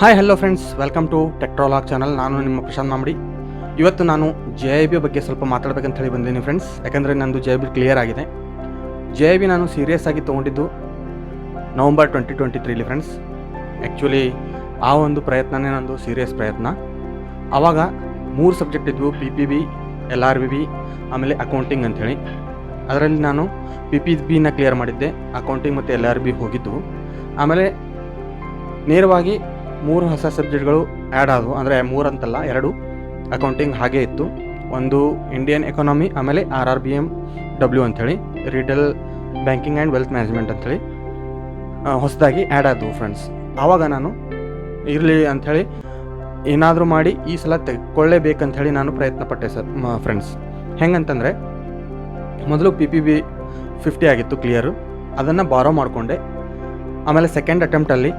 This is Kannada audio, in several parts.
Hi hello friends welcome to Techtralog channel ನಾನು ನಿಮ್ಮ ಪ್ರಶಾಂತ್ ಮಾಮಡಿ. ಇವತ್ತು ನಾನು ಜೆ ಐ ಬಿ ಬಗ್ಗೆ ಸ್ವಲ್ಪ ಮಾತಾಡ್ಬೇಕಂತ ಹೇಳಿ ಬಂದೀನಿ ಫ್ರೆಂಡ್ಸ್ ಯಾಕಂದರೆ ನಂದು ಜೆ ಐ ಬಿ ಕ್ಲಿಯರ್ ಆಗಿದೆ. ಜೆ ಐ ಬಿ ನಾನು ಸೀರಿಯಸ್ ಆಗಿ ತೊಗೊಂಡಿದ್ದು ನವಂಬರ್ ಟ್ವೆಂಟಿ ಟ್ವೆಂಟಿ ತ್ರೀಲಿ ಫ್ರೆಂಡ್ಸ್ ಆ್ಯಕ್ಚುಲಿ ಆ ಒಂದು ಪ್ರಯತ್ನನೇ ನಂದು ಸೀರಿಯಸ್ ಪ್ರಯತ್ನ. ಆವಾಗ ಮೂರು ಸಬ್ಜೆಕ್ಟ್ ಇದ್ವು P P B L R B B ಆಮೇಲೆ ಅಕೌಂಟಿಂಗ್ ಅಂಥೇಳಿ ಅದರಲ್ಲಿ ನಾನು ಪಿ ಪಿ ಬಿನ ಕ್ಲಿಯರ್ ಮಾಡಿದ್ದೆ ಅಕೌಂಟಿಂಗ್ ಮತ್ತು ಎಲ್ ಆರ್ ಬಿ ಹೋಗಿದ್ದು ಆಮೇಲೆ ನೇರವಾಗಿ ಮೂರು ಹೊಸ ಸಬ್ಜೆಕ್ಟ್ಗಳು ಆ್ಯಡ್ ಆದವು. ಅಂದರೆ ಮೂರು ಅಂತಲ್ಲ ಎರಡು ಅಕೌಂಟಿಂಗ್ ಹಾಗೇ ಇತ್ತು. ಒಂದು ಇಂಡಿಯನ್ ಎಕಾನಮಿ ಆಮೇಲೆ R R B M W ಅಂಥೇಳಿ retail banking and wealth management ಅಂಥೇಳಿ ಹೊಸದಾಗಿ ಆ್ಯಡ್ ಆದವು ಫ್ರೆಂಡ್ಸ್ ಆವಾಗ ನಾನು ಇರಲಿ ಅಂಥೇಳಿ ಏನಾದರೂ ಮಾಡಿ ಈ ಸಲ ತೆಗೆದುಕೊಳ್ಳೇಬೇಕಂಥೇಳಿ ನಾನು ಪ್ರಯತ್ನ ಪಟ್ಟೆ ಸರ್ ಫ್ರೆಂಡ್ಸ್ ಹೆಂಗಂತಂದರೆ, ಮೊದಲು ಪಿ ಪಿ ಬಿ ಫಿಫ್ಟಿ ಆಗಿತ್ತು ಕ್ಲಿಯರು ಅದನ್ನು ಬಾರೋ ಮಾಡಿಕೊಂಡೆ. ಆಮೇಲೆ second ಅಟೆಂಪ್ಟಲ್ಲಿ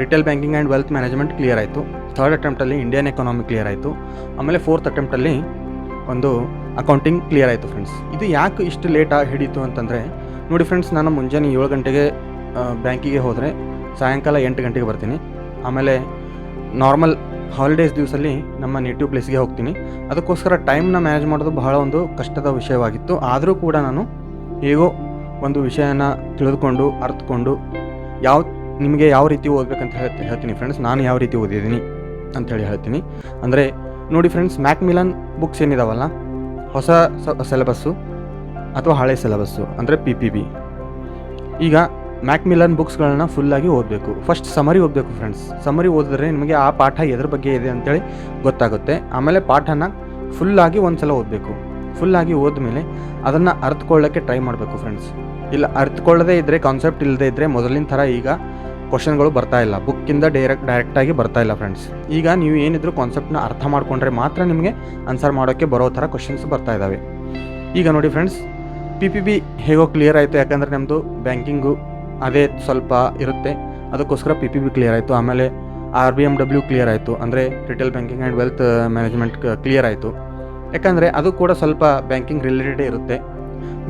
retail banking and wealth management clear ಆಯಿತು. ಥರ್ಡ್ ಅಟೆಂಪ್ಟಲ್ಲಿ ಇಂಡಿಯನ್ ಎಕಾನಮಿ ಕ್ಲಿಯರ್ ಆಯಿತು. ಆಮೇಲೆ ಫೋರ್ತ್ ಅಟೆಂಪ್ಟಲ್ಲಿ ಒಂದು ಅಕೌಂಟಿಂಗ್ ಕ್ಲಿಯರ್ ಆಯಿತು ಫ್ರೆಂಡ್ಸ್ ಇದು ಯಾಕೆ ಇಷ್ಟು ಲೇಟಾಗಿ ಹಿಡಿತು ಅಂತಂದರೆ, ನೋಡಿ ಫ್ರೆಂಡ್ಸ್ ನಾನು ಮುಂಜಾನೆ ಏಳು ಗಂಟೆಗೆ ಬ್ಯಾಂಕಿಗೆ ಹೋದರೆ ಸಾಯಂಕಾಲ ಎಂಟು ಗಂಟೆಗೆ ಬರ್ತೀನಿ. ಆಮೇಲೆ ನಾರ್ಮಲ್ ಹಾಲಿಡೇಸ್ ದಿವಸಲ್ಲಿ ನಮ್ಮ ನೇಟಿವ್ ಪ್ಲೇಸ್ಗೆ ಹೋಗ್ತೀನಿ. ಅದಕ್ಕೋಸ್ಕರ ಟೈಮ್ನ ಮ್ಯಾನೇಜ್ ಮಾಡೋದು ಬಹಳ ಒಂದು ಕಷ್ಟದ ವಿಷಯವಾಗಿತ್ತು. ಆದರೂ ಕೂಡ ನಾನು ಹೇಗೋ ಒಂದು ವಿಷಯನ ತಿಳಿದುಕೊಂಡು ಅರ್ಥಕೊಂಡು ಯಾವ ನಿಮಗೆ ಯಾವ ರೀತಿ ಓದಬೇಕಂತ ಹೇಳ್ತಿ ಹೇಳ್ತೀನಿ ಫ್ರೆಂಡ್ಸ್ ನಾನು ಯಾವ ರೀತಿ ಓದಿದ್ದೀನಿ ಅಂಥೇಳಿ ಹೇಳ್ತೀನಿ. ಅಂದರೆ ನೋಡಿ ಫ್ರೆಂಡ್ಸ್ ಮ್ಯಾಕ್ ಮಿಲನ್ ಬುಕ್ಸ್ ಏನಿದಾವಲ್ಲ? ಹೊಸ ಸಿಲೆಬಸ್ಸು ಅಥವಾ ಹಳೆ ಸಿಲೆಬಸ್ಸು ಅಂದರೆ ಪಿ ಪಿ ಬಿ ಈಗ ಮ್ಯಾಕ್ ಮಿಲನ್ ಬುಕ್ಸ್ಗಳನ್ನ ಫುಲ್ಲಾಗಿ ಓದಬೇಕು. ಫಸ್ಟ್ ಸಮರಿ ಓದಬೇಕು ಫ್ರೆಂಡ್ಸ್ ಸಮರಿ ಓದಿದ್ರೆ ನಿಮಗೆ ಆ ಪಾಠ ಎದ್ರ ಬಗ್ಗೆ ಇದೆ ಅಂತೇಳಿ ಗೊತ್ತಾಗುತ್ತೆ. ಆಮೇಲೆ ಪಾಠನ ಫುಲ್ಲಾಗಿ ಒಂದು ಸಲ ಓದಬೇಕು. ಫುಲ್ಲಾಗಿ ಓದ್ಮೇಲೆ ಅದನ್ನು ಅರ್ಥಕೊಳ್ಳೋಕ್ಕೆ ಟ್ರೈ ಮಾಡಬೇಕು ಫ್ರೆಂಡ್ಸ್ ಇಲ್ಲ ಅರ್ಥಕೊಳ್ಳದೇ ಇದ್ದರೆ ಕಾನ್ಸೆಪ್ಟ್ ಇಲ್ಲದೇ ಇದ್ದರೆ ಮೊದಲಿನ ಥರ ಈಗ ಕ್ವಶನ್ಗಳು ಬರ್ತಾ ಇಲ್ಲ. ಬುಕ್ಕಿಂದ ಡೈರೆಕ್ಟ್ ಡೈರೆಕ್ಟಾಗಿ ಬರ್ತಾ ಇಲ್ಲ ಫ್ರೆಂಡ್ಸ್ ಈಗ ನೀವು ಏನಿದ್ರು ಕಾನ್ಸೆಪ್ಟ್ನ ಅರ್ಥ ಮಾಡಿಕೊಂಡ್ರೆ ಮಾತ್ರ ನಿಮಗೆ ಆನ್ಸರ್ ಮಾಡೋಕ್ಕೆ ಬರೋ ಥರ ಕ್ವಶನ್ಸ್ ಬರ್ತಾ ಇದ್ದಾವೆ ಈಗ ನೋಡಿ ಫ್ರೆಂಡ್ಸ್ ಪಿ ಪಿ ಬಿ ಹೇಗೋ ಕ್ಲಿಯರ್ ಆಯಿತು, ಯಾಕಂದರೆ ನಮ್ಮದು ಬ್ಯಾಂಕಿಂಗು ಅದೇ ಸ್ವಲ್ಪ ಇರುತ್ತೆ. ಅದಕ್ಕೋಸ್ಕರ ಪಿ ಪಿ ಬಿ ಕ್ಲಿಯರ್ ಆಯಿತು. ಆಮೇಲೆ R B M W clear ಆಯಿತು. ಅಂದರೆ retail banking and wealth management clear ಆಯಿತು. ಯಾಕಂದರೆ ಅದು ಕೂಡ ಸ್ವಲ್ಪ ಬ್ಯಾಂಕಿಂಗ್ ರಿಲೇಟೆಡ್ ಇರುತ್ತೆ.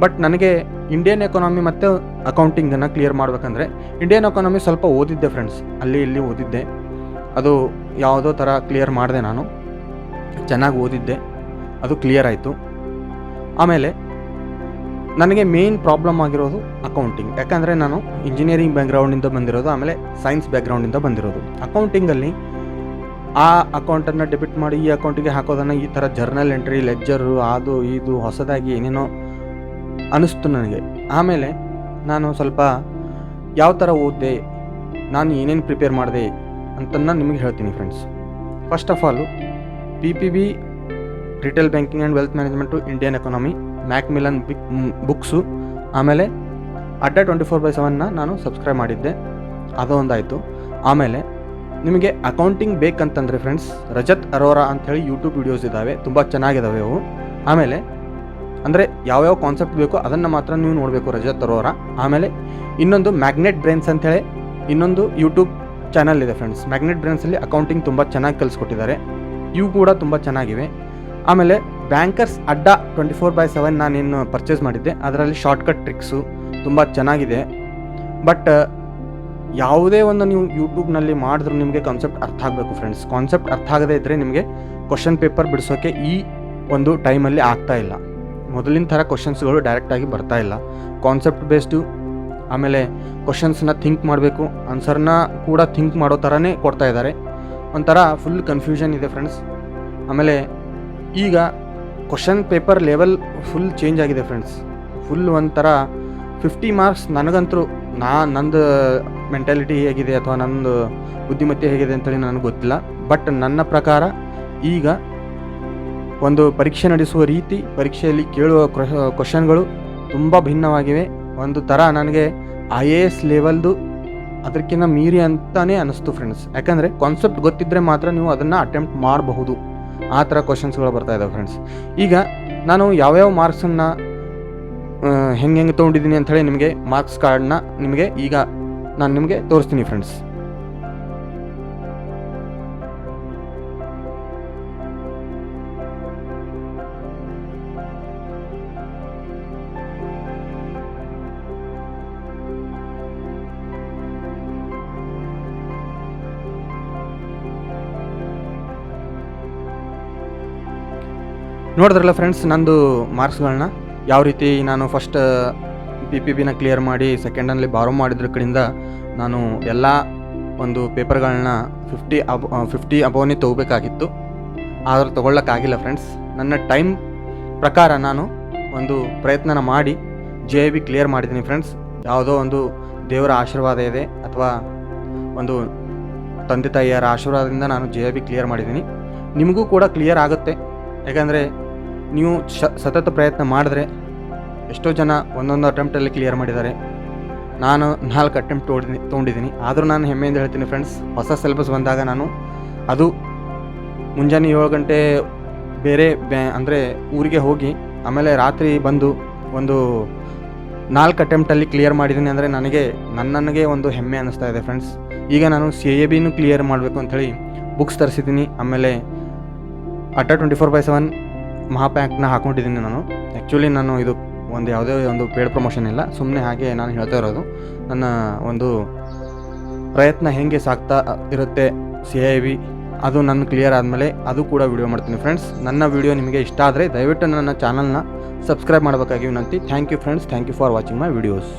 ಬಟ್ ನನಗೆ ಇಂಡಿಯನ್ ಎಕಾನಮಿ ಮತ್ತು ಅಕೌಂಟಿಂಗನ್ನು ಕ್ಲಿಯರ್ ಮಾಡಬೇಕಂದ್ರೆ ಇಂಡಿಯನ್ ಎಕಾನಮಿ ಸ್ವಲ್ಪ ಓದಿದ್ದೆ ಫ್ರೆಂಡ್ಸ್ ಅಲ್ಲಿ ಇಲ್ಲಿ ಓದಿದ್ದೆ. ಅದು ಯಾವುದೋ ಥರ ಕ್ಲಿಯರ್ ಮಾಡಿದೆ ನಾನು. ಚೆನ್ನಾಗಿ ಓದಿದ್ದೆ. ಅದು ಕ್ಲಿಯರ್ ಆಯಿತು. ಆಮೇಲೆ ನನಗೆ ಮೇನ್ ಪ್ರಾಬ್ಲಮ್ ಆಗಿರೋದು ಅಕೌಂಟಿಂಗ್ ಯಾಕಂದರೆ ನಾನು ಇಂಜಿನಿಯರಿಂಗ್ ಬ್ಯಾಕ್ಗ್ರೌಂಡಿಂದ ಬಂದಿರೋದು, ಆಮೇಲೆ ಸೈನ್ಸ್ ಬ್ಯಾಕ್ಗ್ರೌಂಡಿಂದ ಬಂದಿರೋದು. ಅಕೌಂಟಿಂಗಲ್ಲಿ ಆ ಅಕೌಂಟನ್ನು ಡೆಬಿಟ್ ಮಾಡಿ ಈ ಅಕೌಂಟಿಗೆ ಹಾಕೋದನ್ನು ಈ ಥರ ಜರ್ನಲ್ ಎಂಟ್ರಿ ಲೆಜ್ಜರು ಅದು ಇದು ಹೊಸದಾಗಿ ಏನೇನೋ ಅನಿಸ್ತು ನನಗೆ. ಆಮೇಲೆ ನಾನು ಸ್ವಲ್ಪ ಯಾವ ಥರ ಓದಿದೆ, ನಾನು ಏನೇನು ಪ್ರಿಪೇರ್ ಮಾಡಿದೆ ಅಂತನ್ನ ನಿಮಗೆ ಹೇಳ್ತೀನಿ friends first of all P P B retail banking and wealth management Indian economy Macmillan ಬಿಕ್ books ಆಮೇಲೆ ಅಡ್ಡ ಟ್ವೆಂಟಿ ಫೋರ್ ಬೈ ಸೆವೆನ್ನ ನಾನು ಸಬ್ಸ್ಕ್ರೈಬ್ ಮಾಡಿದ್ದೆ. ಅದು ಒಂದಾಯಿತು. ಆಮೇಲೆ ನಿಮಗೆ ಅಕೌಂಟಿಂಗ್ ಬೇಕಂತಂದರೆ ಫ್ರೆಂಡ್ಸ್ ರಜತ್ ಅರೋರಾ ಅಂಥೇಳಿ ಯೂಟ್ಯೂಬ್ ವೀಡಿಯೋಸ್ ಇದ್ದಾವೆ ತುಂಬ ಚೆನ್ನಾಗಿದ್ದಾವೆ ಅವು. ಆಮೇಲೆ ಅಂದರೆ ಯಾವ್ಯಾವ ಕಾನ್ಸೆಪ್ಟ್ ಬೇಕೋ ಅದನ್ನು ಮಾತ್ರ ನೀವು ನೋಡಬೇಕು ರಜಾ ತರೋರ. ಆಮೇಲೆ ಇನ್ನೊಂದು ಮ್ಯಾಗ್ನೆಟ್ ಬ್ರೈನ್ಸ್ ಅಂತೇಳಿ ಇನ್ನೊಂದು ಯೂಟ್ಯೂಬ್ ಚಾನಲ್ ಇದೆ ಫ್ರೆಂಡ್ಸ್ ಮ್ಯಾಗ್ನೆಟ್ ಬ್ರೈನ್ಸಲ್ಲಿ ಅಕೌಂಟಿಂಗ್ ತುಂಬ ಚೆನ್ನಾಗಿ ಕಲಿಸ್ಕೊಟ್ಟಿದ್ದಾರೆ. ಇವು ಕೂಡ ತುಂಬ ಚೆನ್ನಾಗಿವೆ. ಆಮೇಲೆ bankers Adda twenty four by seven ನಾನೇನು ಪರ್ಚೇಸ್ ಮಾಡಿದ್ದೆ. ಅದರಲ್ಲಿ ಶಾರ್ಟ್ಕಟ್ ಟ್ರಿಕ್ಸು ತುಂಬ ಚೆನ್ನಾಗಿದೆ. ಬಟ್ ಯಾವುದೇ ಒಂದು ನೀವು ಯೂಟ್ಯೂಬ್ನಲ್ಲಿ ಮಾಡಿದ್ರೂ ನಿಮಗೆ ಕಾನ್ಸೆಪ್ಟ್ ಅರ್ಥ ಆಗಬೇಕು ಫ್ರೆಂಡ್ಸ್ ಕಾನ್ಸೆಪ್ಟ್ ಅರ್ಥ ಆಗದೇ ಇದ್ದರೆ ನಿಮಗೆ ಕ್ವಶನ್ ಪೇಪರ್ ಬಿಡಿಸೋಕ್ಕೆ ಈ ಒಂದು ಟೈಮಲ್ಲಿ ಆಗ್ತಾ ಇಲ್ಲ. ಮೊದಲಿನ ಥರ ಕ್ವಶನ್ಸ್ಗಳು ಡೈರೆಕ್ಟಾಗಿ ಬರ್ತಾ ಇಲ್ಲ. ಕಾನ್ಸೆಪ್ಟ್ ಬೇಸ್ಡು ಆಮೇಲೆ ಕ್ವಶನ್ಸ್ನ ಥಿಂಕ್ ಮಾಡಬೇಕು. ಆನ್ಸರ್ನ ಕೂಡ ಥಿಂಕ್ ಮಾಡೋ ಥರನೇ ಕೊಡ್ತಾ ಇದ್ದಾರೆ. ಒಂಥರ ಫುಲ್ ಕನ್ಫ್ಯೂಷನ್ ಇದೆ ಫ್ರೆಂಡ್ಸ್ ಆಮೇಲೆ ಈಗ question paper level full change ಆಗಿದೆ ಫ್ರೆಂಡ್ಸ್ ಫುಲ್ ಒಂಥರ ಫಿಫ್ಟಿ ಮಾರ್ಕ್ಸ್ ನನಗಂತರೂ ನಾ, ನಂದು ಮೆಂಟಾಲಿಟಿ ಹೇಗಿದೆ ಅಥವಾ ನಂದು ಬುದ್ಧಿಮತ್ತೆ ಹೇಗಿದೆ ಅಂತೇಳಿ ನನಗೆ ಗೊತ್ತಿಲ್ಲ. ಬಟ್ ನನ್ನ ಪ್ರಕಾರ ಈಗ ಒಂದು ಪರೀಕ್ಷೆ ನಡೆಸುವ ರೀತಿ ಪರೀಕ್ಷೆಯಲ್ಲಿ ಕೇಳುವ ಕ್ವಶನ್ಗಳು ತುಂಬ ಭಿನ್ನವಾಗಿವೆ. ಒಂದು ಥರ ನನಗೆ ಐ ಎ ಎಸ್ ಲೆವೆಲ್ದು ಅದಕ್ಕಿಂತ ಮೀರಿ ಅಂತಲೇ ಅನ್ನಿಸ್ತು ಫ್ರೆಂಡ್ಸ್ ಯಾಕಂದರೆ ಕಾನ್ಸೆಪ್ಟ್ ಗೊತ್ತಿದ್ದರೆ ಮಾತ್ರ ನೀವು ಅದನ್ನು ಅಟೆಂಪ್ಟ್ ಮಾಡಬಹುದು. ಆ ಥರ ಕ್ವಶನ್ಸ್ಗಳು ಬರ್ತಾ ಇದ್ದಾವೆ ಫ್ರೆಂಡ್ಸ್ ಈಗ ನಾನು ಯಾವ್ಯಾವ ಮಾರ್ಕ್ಸನ್ನು ಹೆಂಗೆ ಹೆಂಗೆ ತೊಗೊಂಡಿದ್ದೀನಿ ಅಂಥೇಳಿ ನಿಮಗೆ ಮಾರ್ಕ್ಸ್ ಕಾರ್ಡ್ನ ನಿಮಗೆ ಈಗ ನಾನು ನಿಮಗೆ ತೋರಿಸ್ತೀನಿ ಫ್ರೆಂಡ್ಸ್ ನೋಡಿದ್ರಲ್ಲ ಫ್ರೆಂಡ್ಸ್ ನಂದು ಮಾರ್ಕ್ಸ್ಗಳನ್ನ ಯಾವ ರೀತಿ ನಾನು ಫಸ್ಟ್ ಪಿ ಪಿ ಬಿನ ಕ್ಲಿಯರ್ ಮಾಡಿ ಸೆಕೆಂಡಲ್ಲಿ ಬಾರೋ ಮಾಡಿದ್ರ ಕಡೆಯಿಂದ ನಾನು ಎಲ್ಲ ಒಂದು ಪೇಪರ್ಗಳನ್ನ ಫಿಫ್ಟಿ ಅಬ್ ಫಿಫ್ಟಿ ಅಬೋನೇ ತೊಗೋಬೇಕಾಗಿತ್ತು. ಆದರೆ ತೊಗೊಳ್ಳೋಕ್ಕಾಗಿಲ್ಲ ಫ್ರೆಂಡ್ಸ್ ನನ್ನ ಟೈಮ್ ಪ್ರಕಾರ ನಾನು ಒಂದು ಪ್ರಯತ್ನನ ಮಾಡಿ ಜೆ ಬಿ ಕ್ಲಿಯರ್ ಮಾಡಿದ್ದೀನಿ ಫ್ರೆಂಡ್ಸ್ ಯಾವುದೋ ಒಂದು ದೇವರ ಆಶೀರ್ವಾದ ಇದೆ, ಅಥವಾ ಒಂದು ತಂದೆ ತಾಯಿಯರ ಆಶೀರ್ವಾದದಿಂದ ನಾನು ಜೆ ಬಿ ಕ್ಲಿಯರ್ ಮಾಡಿದ್ದೀನಿ. ನಿಮಗೂ ಕೂಡ ಕ್ಲಿಯರ್ ಆಗುತ್ತೆ. ಯಾಕಂದರೆ ನೀವು ಸತತ ಪ್ರಯತ್ನ ಮಾಡಿದ್ರೆ ಎಷ್ಟೋ ಜನ ಒಂದೊಂದು ಅಟೆಂಪ್ಟಲ್ಲಿ ಕ್ಲಿಯರ್ ಮಾಡಿದ್ದಾರೆ. ನಾನು ನಾಲ್ಕು ಅಟೆಂಪ್ಟ್ ತೊಗೊಂಡಿದ್ದೀನಿ ತೊಗೊಂಡಿದ್ದೀನಿ. ಆದರೂ ನಾನು ಹೆಮ್ಮೆಯಿಂದ ಹೇಳ್ತೀನಿ ಫ್ರೆಂಡ್ಸ್ ಹೊಸ ಸಿಲೆಬಸ್ ಬಂದಾಗ ನಾನು ಅದು ಮುಂಜಾನೆ ಏಳು ಗಂಟೆ ಬೇರೆ ಬ್ಯಾ, ಅಂದರೆ ಊರಿಗೆ ಹೋಗಿ, ಆಮೇಲೆ ರಾತ್ರಿ ಬಂದು ಒಂದು ನಾಲ್ಕು ಅಟೆಂಪ್ಟಲ್ಲಿ ಕ್ಲಿಯರ್ ಮಾಡಿದ್ದೀನಿ ಅಂದರೆ ನನಗೆ ನನ್ನ ನನಗೆ ಒಂದು ಹೆಮ್ಮೆ ಅನ್ನಿಸ್ತಾ ಇದೆ ಫ್ರೆಂಡ್ಸ್ ಈಗ ನಾನು ಸಿ ಎ ಬಿನೂ ಕ್ಲಿಯರ್ ಮಾಡಬೇಕು ಅಂಥೇಳಿ ಬುಕ್ಸ್ ತರಿಸಿದ್ದೀನಿ. ಆಮೇಲೆ Adda twenty four by seven ಮಹಾಪ್ಯಾಕ್ನ ಹಾಕೊಂಡಿದ್ದೀನಿ ನಾನು. ಆ್ಯಕ್ಚುಲಿ ನಾನು ಇದು ಒಂದು ಯಾವುದೇ ಒಂದು ಪೇಡ್ ಪ್ರಮೋಷನ್ ಇಲ್ಲ. ಸುಮ್ಮನೆ ಹಾಗೆ ನಾನು ಹೇಳ್ತಾ ಇರೋದು. ನನ್ನ ಒಂದು ಪ್ರಯತ್ನ ಹೇಗೆ ಸಾಗ್ತಾ ಇರುತ್ತೆ ಸಿ ಐ ವಿ, ಅದು ನನ್ನ ಕ್ಲಿಯರ್ ಆದಮೇಲೆ ಅದು ಕೂಡ ವಿಡಿಯೋ ಮಾಡ್ತೀನಿ ಫ್ರೆಂಡ್ಸ್ ನನ್ನ ವಿಡಿಯೋ ನಿಮಗೆ ಇಷ್ಟ ಆದರೆ ದಯವಿಟ್ಟು ನನ್ನ ಚಾನಲ್ನ ಸಬ್ಸ್ಕ್ರೈಬ್ ಮಾಡಬೇಕಾಗಿ ವಿನಂತಿ. Thank you friends thank you for watching my videos